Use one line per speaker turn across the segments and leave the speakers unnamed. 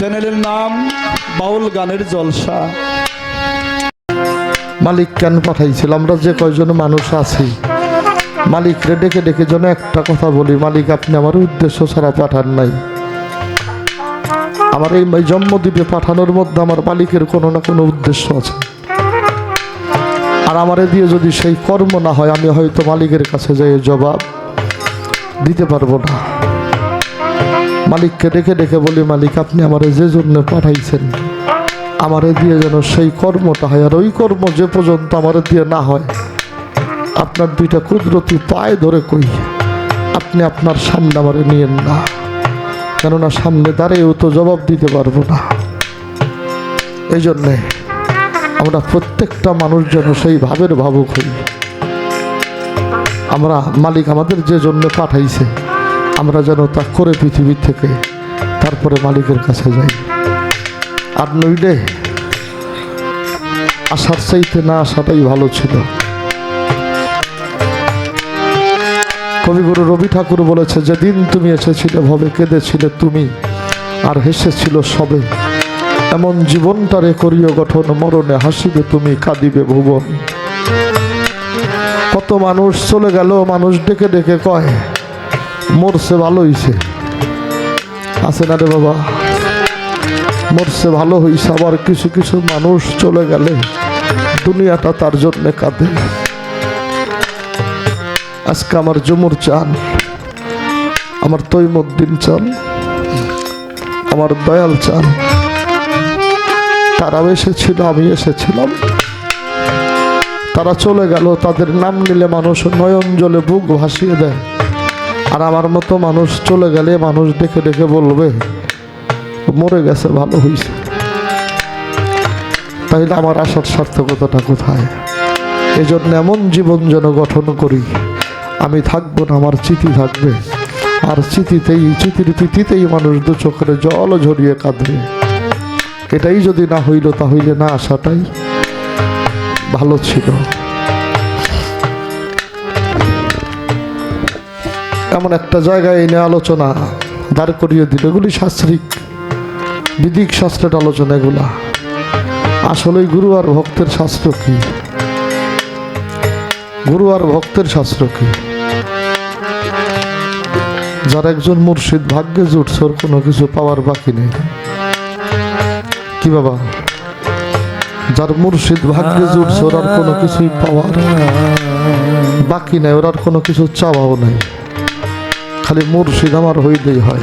চ্যানেলের নাম বাউল গানের জলসা।
মালিক কেন পাঠাইছিল? আমরা যে কয়জন মানুষ আছি, মালিকরে ডেকে ডেকে যেন একটা কথা বলি, মালিক আপনি আমার উদ্দেশ্য ছাড়া পাঠান নাই। আমার এই জন্মদ্বীপে পাঠানোর মধ্যে আমার মালিকের কোনো না কোনো উদ্দেশ্য আছে। আর আমারে দিয়ে যদি সেই কর্ম না হয়, আমি হয়তো মালিকের কাছে যাই জবাব দিতে পারব না। মালিককে ডেকে ডেকে বলি, মালিক, আপনি আমারে যে জন্য পাঠাইছেন, আমারে দিয়ে যেন সেই কর্মটা হয় আর ওই কর্ম যে পর্যন্ত আমারে দিয়ে না হয়, আপনার দুইটা কুদরতি পায়ে ধরে কই, আপনি আপনার সামনে আমারে নিয়েন না। কেননা সামনে দাঁড়িয়েও তো জবাব দিতে পারব না। এই জন্যে আমরা প্রত্যেকটা মানুষ যেন সেই ভাবের ভাবুক হই। আমরা মালিক আমাদের যে জন্য পাঠাইছে আমরা যেন তা করে পৃথিবীর থেকে তারপরে মালিকের কাছে যাই। আর নইলে আসার চাইতে না আসাটাই ভালো ছিল। কবিগুরু রবি ঠাকুর বলেছে, যেদিন তুমি এসেছিলে ভবে কেঁদেছিলে তুমি, আর হেসেছিল সবে। এমন জীবনটারে করিও গঠন, মরণে হাসিবে তুমি, কাঁদিবে ভুবন। কত মানুষ চলে গেল, মানুষ ডেকে ডেকে কয় মরছে ভালো হইছে। আছে না রে বাবা? মরছে ভালো হইছে, আবার কিছু কিছু মানুষ চলে গেলে দুনিয়াটা তার জন্য কাঁদে। আজকে আমার জুমুর চান, আমার তৈমুদ্দিন চান, আমার দয়াল চান। তারাও এসেছিল, আমি এসেছিলাম। তারা চলে গেল, তাদের নাম নিলে মানুষ নয়ন জলে বুক ভাসিয়ে দেয়। আর আমার মতো মানুষ চলে গেলে মানুষ দেখে ডেকে বলবে, মরে গেছে, ভালো হয়েছে তাইলে আমার আসার সার্থকতাটা কোথায়? এই জন্য এমন জীবন যেন গঠন করি, আমি থাকব না, আমার চিঠি থাকবে। আর চিঠিতেই, চিঠির তিথিতেই মানুষ দু চোখের জল ঝরিয়ে কাঁদবে। এটাই যদি না হইল, তাহলে না আসাটাই ভালো ছিল। এমন একটা জায়গায় এনে আলোচনা দাঁড় করিয়ে দিল। এগুলি শাস্ত্রিক বিদিক শাস্ত্রের আলোচনা এগুলা। আসলে গুরু আর ভক্তের শাস্ত্র কি? গুরু আর ভক্তের শাস্ত্র কি? যার একজন মুর্শিদ ভাগ্যে জুটছে ওর কোনো কিছু পাওয়ার বাকি নেই। কি বাবা? যার মুর্শিদ ভাগ্যে জুটছে ওর আর কোনো কিছুই পাওয়ার বাকি নেই, ওর আর কোনো কিছু চাওয়াও নেই। খালি মুর্শিদ আমার হইলেই হয়।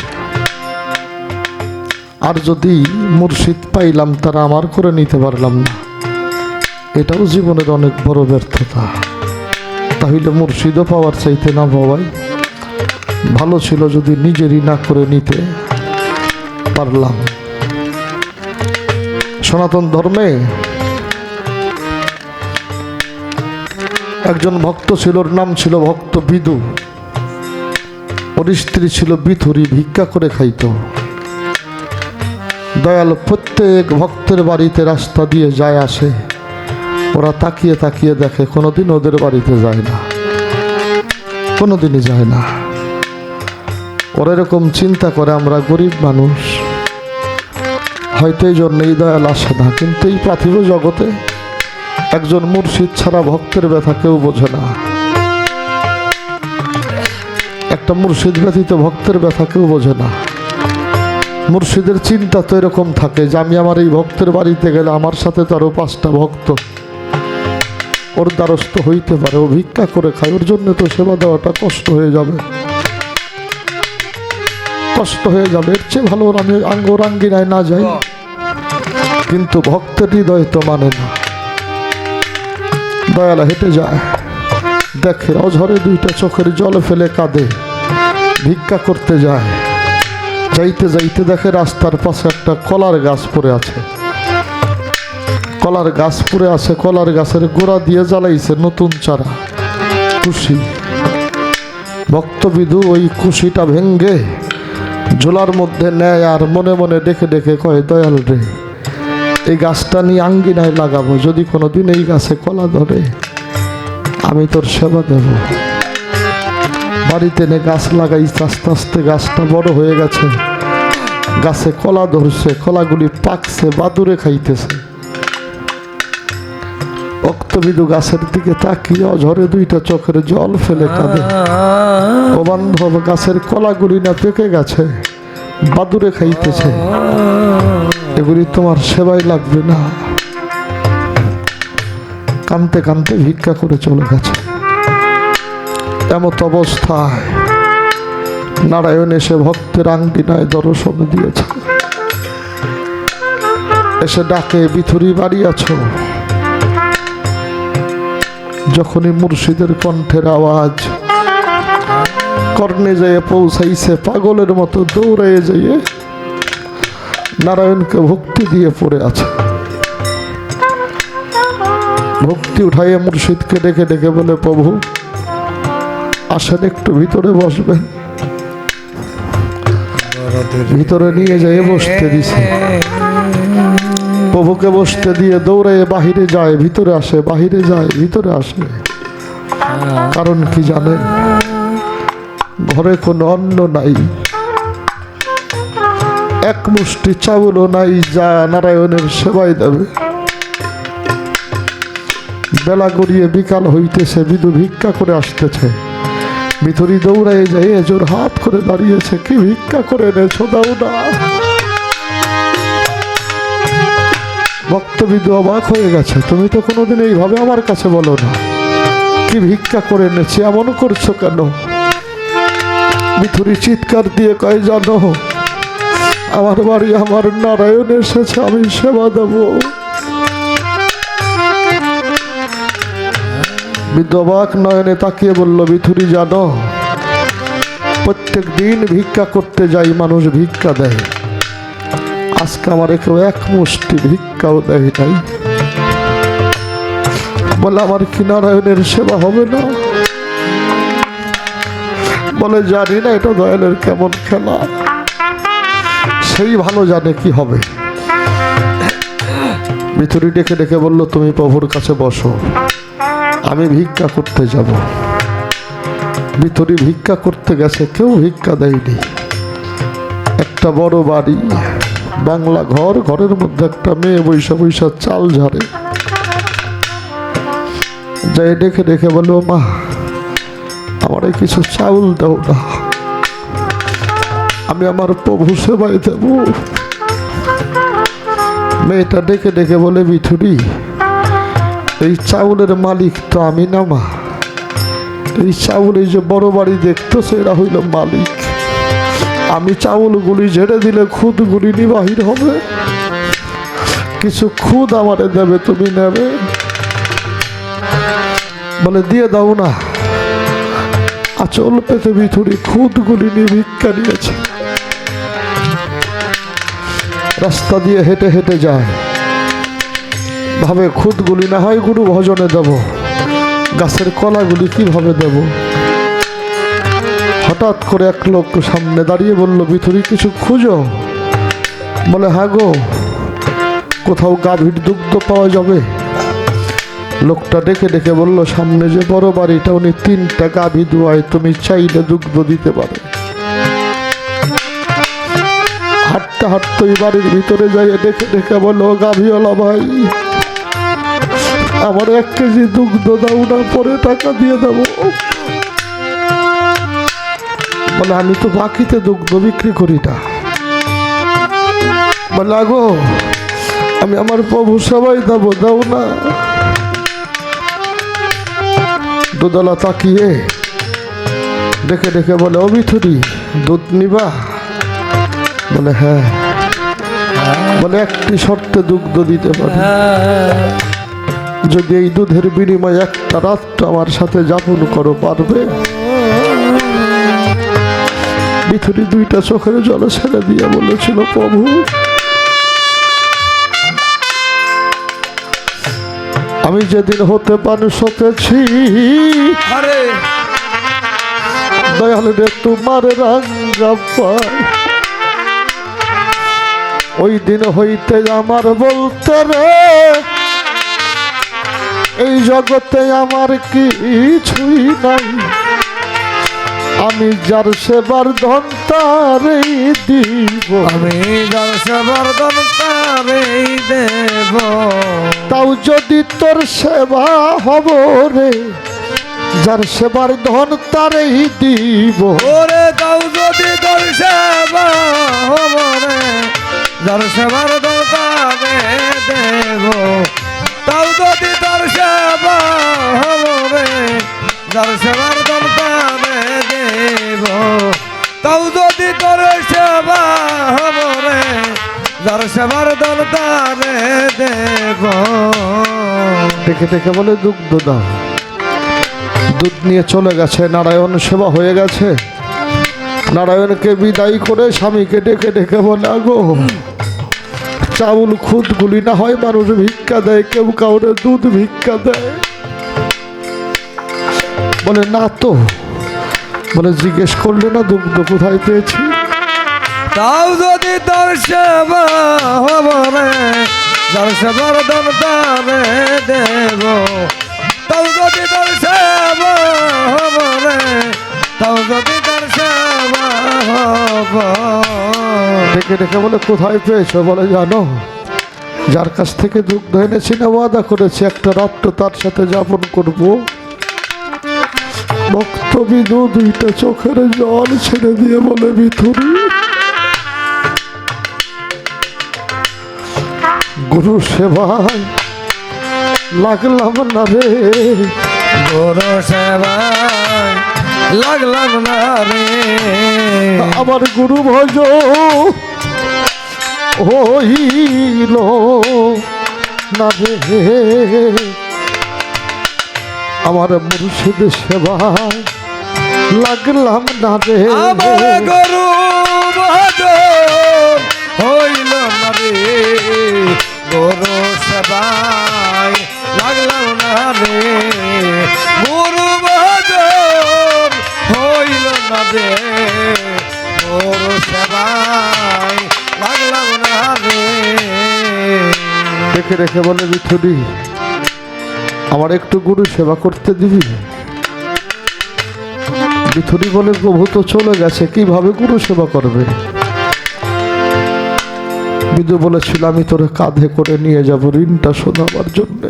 আর যদি মুর্শিদ পাইলাম, তারা আমার করে নিতে পারলাম না। এটাও জীবনের অনেক বড় ব্যর্থতা। তাহলে মুর্শিদও পাওয়ার চাইতে না পাওয়াই ভালো ছিল যদি নিজেরই না করে নিতে পারলাম। সনাতন ধর্মে একজন ভক্ত ছিল নাম ছিল ভক্ত বিদু। স্ত্রী ছিল বিথুরি, ভিক্ষা করে খাইতো। দয়াল প্রত্যেক ভক্তের বাড়িতে রাস্তা দিয়ে যায় আসে। ওরা তাকিয়ে তাকিয়ে দেখে, কোনোদিন ওদের বাড়িতে যায় না। কোনোদিনই যায় না। ওরা এরকম চিন্তা করে, আমরা গরিব মানুষ। হয়তো এই জন্যই দয়াল আসে না, কিন্তু এই পার্থিব জগতে একজন মুর্শিদ ছাড়া ভক্তের ব্যথা কেউ বোঝে না। একটা মুর্শিদ ব্যথিত ভক্তের ব্যথা কেউ বোঝে না। মুর্শিদের চিন্তা তো এরকম থাকে যে আমি আমার এই ভক্তের বাড়িতে গেলে আমার সাথে তো আরও পাঁচটা ভক্ত। ওর দ্বারস্থ হইতে পারে, ও ভিক্ষা করে খায়, ওর জন্য তো সেবা দেওয়াটা কষ্ট হয়ে যাবে। কষ্ট হয়ে যাবে, এর চেয়ে ভালো আমি আঙ্গরাঙ্গিনায় না যাই। কিন্তু ভক্তের হৃদয় তো মানে না। দয়ালা হেঁটে যায়। দেখে অঝরে দুইটা চোখের জল ফেলে কাঁদে। ভিক্ষা করতে যায়। যাইতে যাইতে দেখে রাস্তার পাশে একটা কলার গাছ পড়ে আছে। কলার গাছ পড়ে আছে, কলার গাছের গোড়া দিয়ে জ্বালাইছে নতুন চারা। খুশি। ভক্তবিদু ওই খুশিটা ভেঙ্গে ঝোলার মধ্যে নেয় আর মনে মনে ডেকে ডেকে কয়, দয়াল রে, এই গাছটা নিয়ে আঙ্গিনায় লাগাবো। যদি কোনো দিন এই গাছে কলা ধরে আমি তোর সেবা দেব। বাড়িতে এনে গাছ লাগাইছে আস্তে আস্তে গাছটা বড় হয়ে গেছে। গাছে কলা ধরছে, কলাগুলি পাকছে, বাদুরে খাইতেছে। অক্তবিদু গাছের দিকে তাকিয়ে অঝরে দুইটা চোখের জল ফেলে কাঁদে। ও বান্ধব, গাছের কলাগুলি না পেকে গেছে, বাদুরে খাইতেছে। এগুলি তোমার সেবাই লাগবে না। কানতে কানতে ভিক্ষা করে চলে গেছে। এমত অবস্থায় নারায়ণ এসে ভক্তের আঙ্গিনায় দর্শন দিয়েছে। এসে ডাকে বিথুরি বাড়ি আছো? যখনই মুর্শিদের কণ্ঠের আওয়াজ, কর্ণে যেয়ে পৌঁছাইছে, পাগলের মতো দৌড়ে যেয়ে নারায়ণকে ভক্তি দিয়ে পড়ে আছে। ভক্তি উঠাইয়ে মুর্শিদকে ডেকে ডেকে বলে, প্রভু, আসেন একটু, ভিতরে বসবেন। ভিতরে নিয়ে যেয়ে বসতে দিছে। প্রভুকে বসতে দিয়ে দৌড়ে বাহিরে যায়, ভিতরে আসে, বাহিরে যায়, ভিতরে আসে। কারণ কি জানেন? ঘরে কোনো অন্ন নাই। এক মুষ্টি চাউলও নাই, যা নারায়ণের সেবাই দেবে। বেলা গড়িয়ে বিকাল হইতেছে, বিদু ভিক্ষা করে আসতেছে। ভিতরি দৌড়ায় যায় এজোর হাত করে দাঁড়িয়েছে, কি ভিক্ষা করে এনেছো দাও না? ভক্তবিদু অবাক হয়ে গেছে, তুমি তো কোনোদিন এইভাবে আমার কাছে বলো না। কি ভিক্ষা করে এনেছি, এমন করছ কেন? মিথুরি চিৎকার দিয়ে কয়, জানো, আমার বাড়ি আমার নারায়ণ এসেছে, আমি সেবা দেব। বিধবাক নয়নে তাকিয়ে বলল মিথুরি জানো, প্রত্যেক দিন ভিক্ষা করতে যাই, মানুষ ভিক্ষা দেয়। আজকে আমার কেউ এক মুষ্টি ভিক্ষাও দেয় নাই। বলে, আমার কি নারায়ণের সেবা হবে না? বলে, জানি না, এটা দয়ালের কেমন খেলা। সেই ভালো জানে কি হবে। ভিতরি ডেকে ডেকে বলল, তুমি প্রভুর কাছে বসো। আমি ভিক্ষা করতে যাব। ভিতরি ভিক্ষা করতে গেছে, কেউ ভিক্ষা দেয়নি। একটা বড় বাড়ি, বাংলা ঘর, ঘরের মধ্যে একটা মেয়ে বৈশা বৈশা চাল ঝাড়ে। যাই ডেকে ডেকে বলো মা, আমারে কিছু চাউল দাও না। আমি আমার প্রভু সেবাই দেব। মেয়েটা ডেকে ডেকে বলে বিথুরি এই চাউলের মালিক তো আমি না, মা। এই চাউল এই যে বড় বাড়ি দেখতো সেটা হইল মালিক। আমি চাউলগুলি ঝেড়ে দিলে খুদগুলি নিবাহির হবে। কিছু খুদ আমারে দেবে, তুমি নেবে। বলে, দিয়ে দাও না। আচল পেতে ভিতরে খুদগুলি নিয়ে ভিক্ষা নিয়েছে। রাস্তা দিয়ে হেঁটে হেঁটে যায়। ভাবে খুদগুলি না হয় গুরু ভজনে দেব। গাছের কলাগুলি কীভাবে দেব? হঠাৎ করে এক লোক সামনে দাঁড়িয়ে বলল ভিতরে কিছু খুঁজো? বলে হ্যাঁ গো, কোথাও গাভীর দুগ্ধ পাওয়া যাবে। লোকটা ডেকে ডেকে বলল, সামনে যে বড় বাড়িটা, উনি তিনটা গাভী দুয়ায়, তুমি চাইলে দুগ্ধ দিতে পারো। হাঁটতে হাঁটতে বাড়ির ভিতরে যাই ডেকে ডেকে বলল গাভীওয়ালা ভাই আমার এক কেজি দুগ্ধ দাও না, পরে টাকা দিয়ে দেবো। বলে, আমি তো বাকিতে দুগ্ধ বিক্রি করি না। বলে, আগো, আমি আমার প্রভু সবাই দেবো, দাও না। দুদলা তাকিয়ে ডেকে ডেকে বলে অবিথুরি দুধ নিবা? বলে হ্যাঁ। বলে, একটি শর্তে দুগ্ধ দিতে পারি। যদি এই দুধের বিনিময়ে একটা রাত্র আমার সাথে যাপন করো পারবে? বিথুরি দুইটা চোখের জলে ছেড়ে দিয়ে বলেছিল প্রভু আমি যেদিন হতে পান সতেছি দয়াল রে তোমার রাঙ্গা পায়। ওই দিন হইতে আমার বলতে রে এই জগতে আমার কিছুই নাই। আমি যার সেবার ধন তারেই দিব।
আমি যার সেবার দন তারেই দেব।
তাও যদি তোর সেবা হব রে যার সেবার ধন তারেই দিব।
ওরে তাও যদি তোর সেবা হব রে যার সেবার দন তারে দেব। তাও যদি যার সেবার দেব। তাও সেবা রে, যার সেবার দেব।
বলে দুগ্ধ দাও। দুধ নিয়ে চলে গেছে, নারায়ণ সেবা হয়ে গেছে। নারায়ণকে বিদায় করে স্বামীকে ডেকে ডেকে বলে, আগো চাউল খুদ খুদগুলি না হয় মানুষ ভিক্ষা দেয়, কেউ কাউরে দুধ ভিক্ষা দেয়। বলে, না তো। বলে, জিজ্ঞেস করলে না দুগ্ধ কোথায় পেয়েছি?
তাও যদি তোর সেবা হব রে, যার সেবার দন তারে দেব, তাও যদি তোর সেবা হব রে, তাও যদি তোর সেবা
ডেকে ডেকে বলে, কোথায় পেয়েছ বলে জানো? যার কাছ থেকে দুগ্ধ এনেছি না, ওয়াদা করেছি একটা রাত্র তার সাথে যাপন করব। বক্তবিদু দুইটা চোখের জল ছেড়ে দিয়ে বলে ভিথুরি গুরু সেবায় লাগলাম না রে।
গুরু সেবায় লাগলাম না রে।
আমার গুরু ভজ হইল না রে। আমার মুর্শিদ সেবায় লাগলাম না রে।
গরু ভজ হইল না রে। গরু সেবায় লাগলাম না রে। না রে গরু সেবায় লাগলাম না রে।
দেখে রেখে বলে বিথুরি আমার একটু গুরু সেবা করতে দিবি? বিথুরি বলে, প্রভু তো চলে গেছে, কীভাবে গুরু সেবা করবে? বিদু বলেছিল, আমি তোরে কাঁধে করে নিয়ে যাব, ঋণটা শোনাবার জন্য।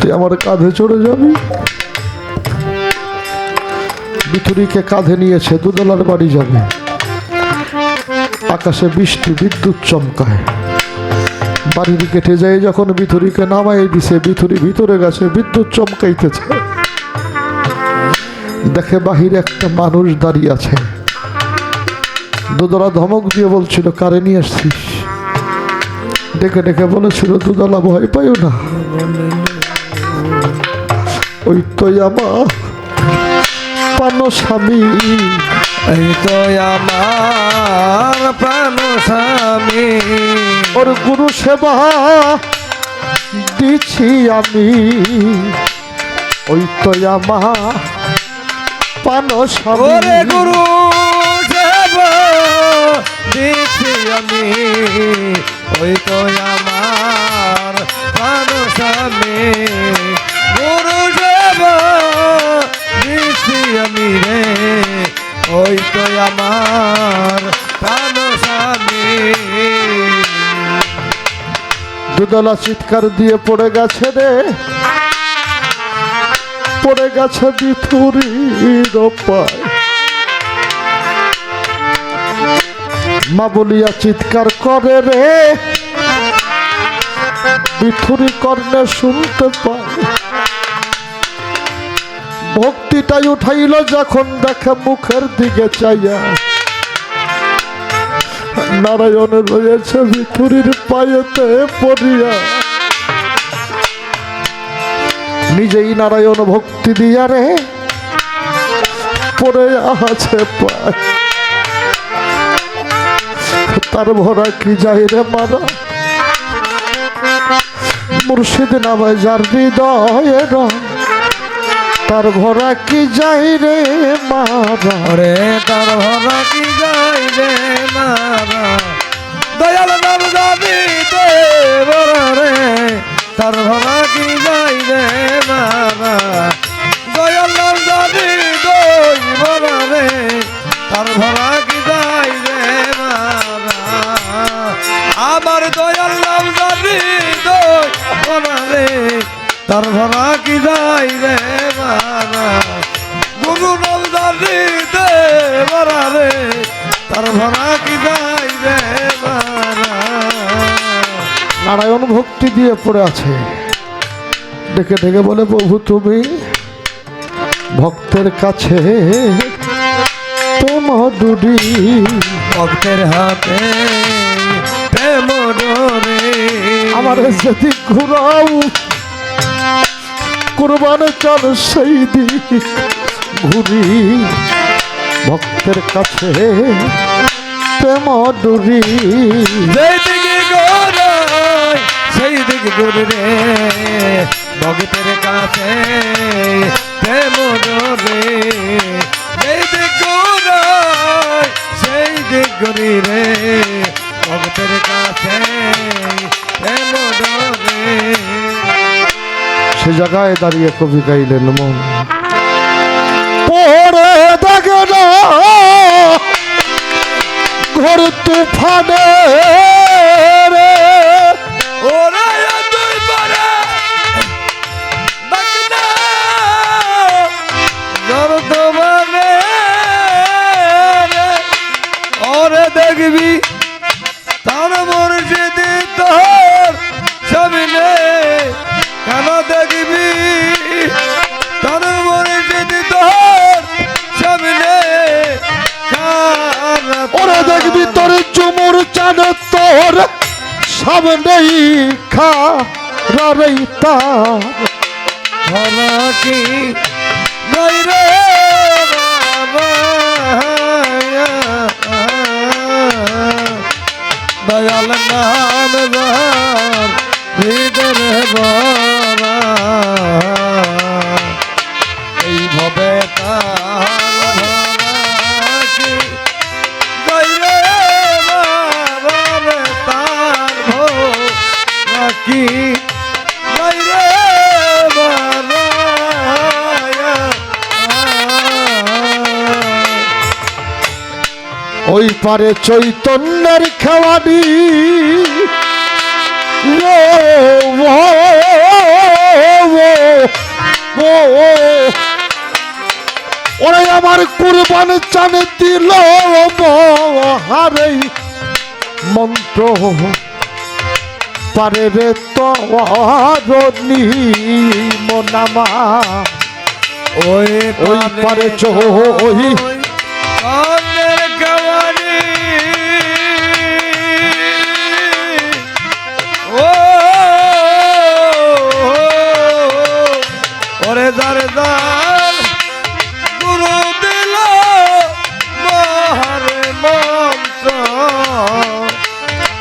তুই আমার কাঁধে চড়ে যাবি? বিথুরিকে কাঁধে নিয়েছে দুদলার বাড়ি যাবে। আকাশে বৃষ্টি, বিদ্যুৎ চমকায়। বাড়ির কেটে যায় যখন বিথুরিকে নামাই দিছে বিথুরি ভিতরে গেছে, বিদ্যুৎ চমকাইতেছে। দেখে বাহিরে একটা মানুষ দাঁড়িয়ে আছে। দুদলা ধমক দিয়ে বলছিল, কারে নিয়ে আসছিস? ডেকে ডেকে বলেছিল, দুদলা ভয় পাইও না। ওই তো আমার পানো স্বামী।
এই তো আমার প্রাণ স্বামী।
ওর গুরু সেবা দিছি আমি। ওই তো আমার পানো
ওরে
স্বামী
গুরু দেব দিচ্ছি আমি। ওই তো আমার প্রাণ স্বামী। গুরু দেব দিচ্ছি আমি রে। ওই তো আমার
দুদলা চিৎকার দিয়ে পড়ে গেছে রে। পড়ে গেছে পায় মা বলিয়া চিৎকার করে রে। বিথুরি কর্ণে শুনতে পায়। ভক্তিটাই উঠাইল যখন দেখে মুখের দিকে চাইয়া। নারায়ণ রয়েছে ভিথুরির পায়েতে পড়িয়া। নিজেই নারায়ণ ভক্তি দিয়া রে পরে আছে তার ভরা কি যায় রে মারা? মুর্শিদ নামে যার হৃদয়ে রং। তার ঘোড়া কি যাই রে মারা?
রে তার ঘোড়া কি যাই রে মারা? দয়াল নাম যাবি দেব রে, তার ঘোড়া কি যাই রে মারা? দয়াল নাম যাবি দইব রে, তার ঘোড়া কি যাই রে মারা? আমার দয়াল তার ভরা কি যাই রে মারা গুরু নলদারি দে মারা রে। তার ভরা কি যাই রে মারা
নারায়ণ ভক্তি দিয়ে পড়ে আছে। ডেকে ডেকে বলে প্রভু তুমি ভক্তের কাছে প্রেম দুটি
ভক্তের হাতে প্রেম রে
আমার যদি ঘুরাও কুরবান চল সেই দিক ঘুরি ভক্তের কাছে প্রেম ডুরি।
ভক্তের কাছে প্রেম ডোরে। সেই রে ভক্তের কাছে প্রেম ডোরে।
সে জায়গায় দাঁড়িয়ে কবি গাইলেন মন। পড়ে দেখে না ঘর তুফানে সামনেই খা রাই তার।
ধরা কি নাই রে দয়াল নাম যার হৃদয়
পারে চৈতন্যের ও, ওরে আমার কুরবান চান দিল হারে মন্ত্র পারে রে তরণী মনামা।
ওই
পারে চো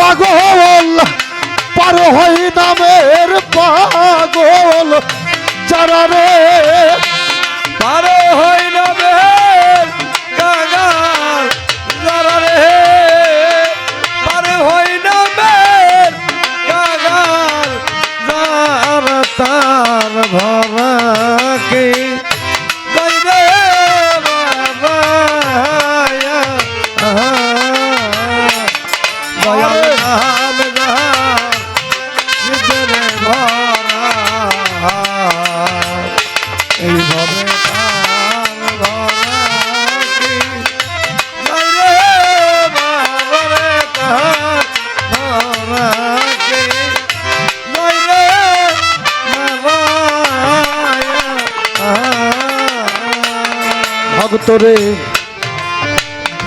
পাগল পার হই নামের পাগল। যারা রে ভক্তরে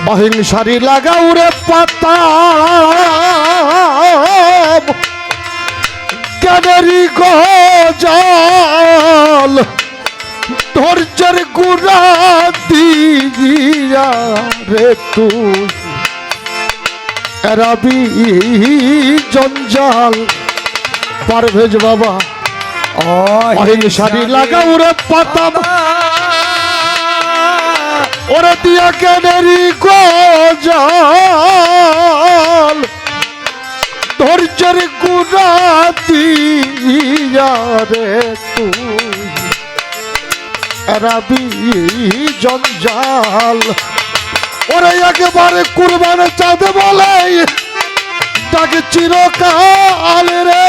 অহিংসারি লাগাও রে পাতা। জ্ঞানেরই গজল। ধৈর্যের গুড়া দিয়া রে তুই। এরাবি জঞ্জাল। পারভেজ বাবা। অহিংসারি লাগাও রে পাতা। ওরে দিয়া কেনেরি গজাল। ধৈর্যের গুণা দিয়া রে তুই। এরাবি জঞ্জাল ওরে একেবারে কুরবানে চাঁদ বলে, তাকে চিরকাল রে।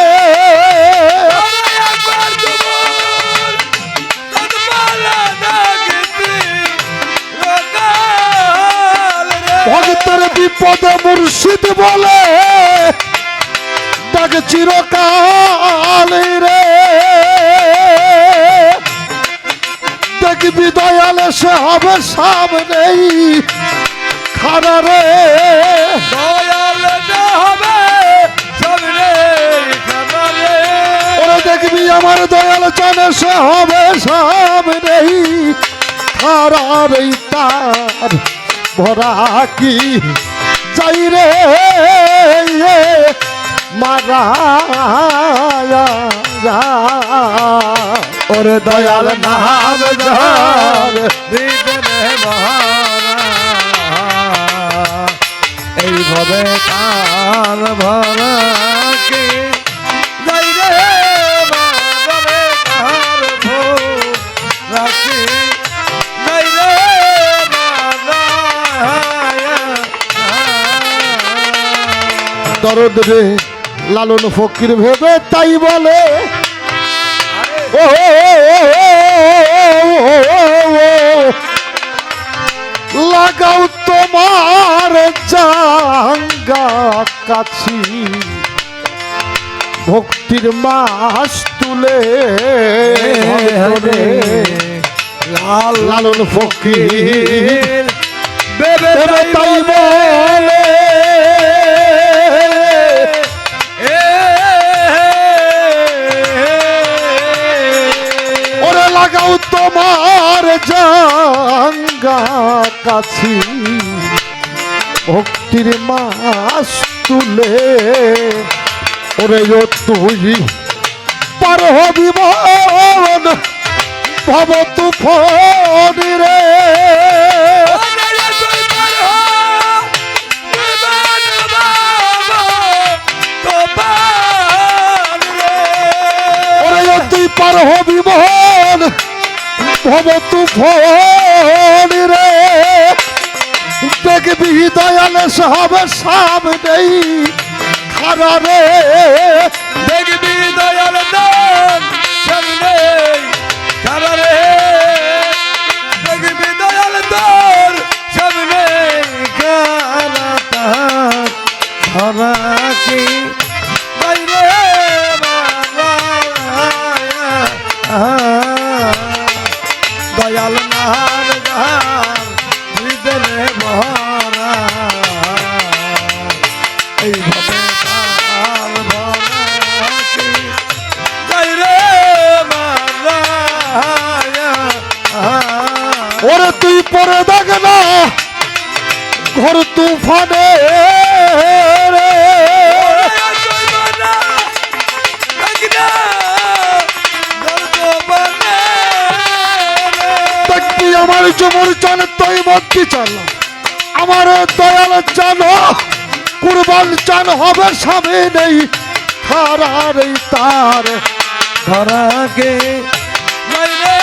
ভক্তের বিপদে মুর্শিদ বলে তাকে চিরকাল রে। দেখবি দয়ালে সে হবে সামনেই খারা রে। ওরা দেখবি আমার দয়াল জানে সে হবে সামনেই খারার এই তার। ভরা কি যাই রে মারা
ওরে দয়াল নাম এইভাবে কাল ভরা
দরদ রে লালন ফকির ভেবে তাই বলে ও লাগাও তোমার জাঙ্গা কাছি ভক্তির মাস তুলে
লাল
লালন ফকির
বেবে তাই বলে
লাগাও তোমার জাঙ্গা কাছি। ভক্তির মাস তুলে ওরে ও তুই। পার হবি ভব তুফান রে। তুই পার হবি মন ভব তুফান রে। দেখবি দয়াল সব সামনেই খারা রে। জমর চান, তৈ মধ্যে চান আমার দয়াল চান কুরবান চান হবে স্বামী নেই হারার তার।
ধরাকে যাই রে